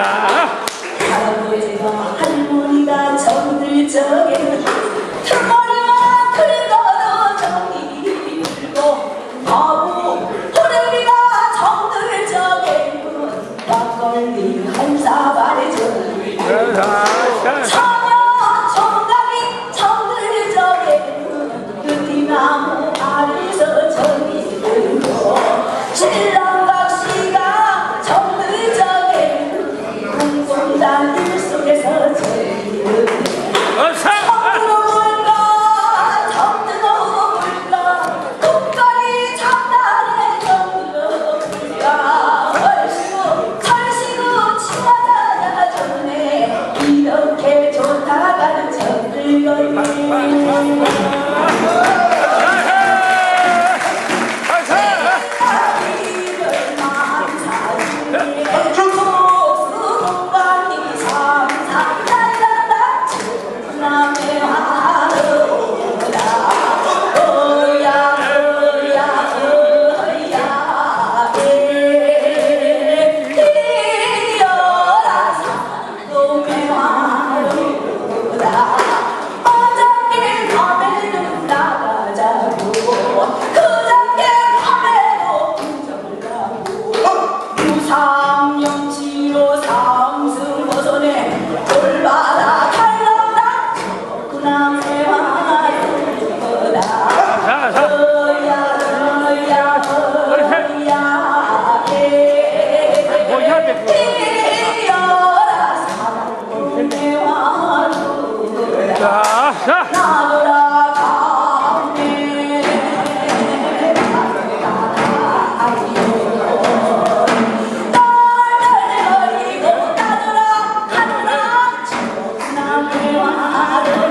할머니가 할머니가 저들 저게 털머리만 털거도 정이 있고 아우 호랭이가 정들 저게 막걸리 한사발에 저기 참여 Amém.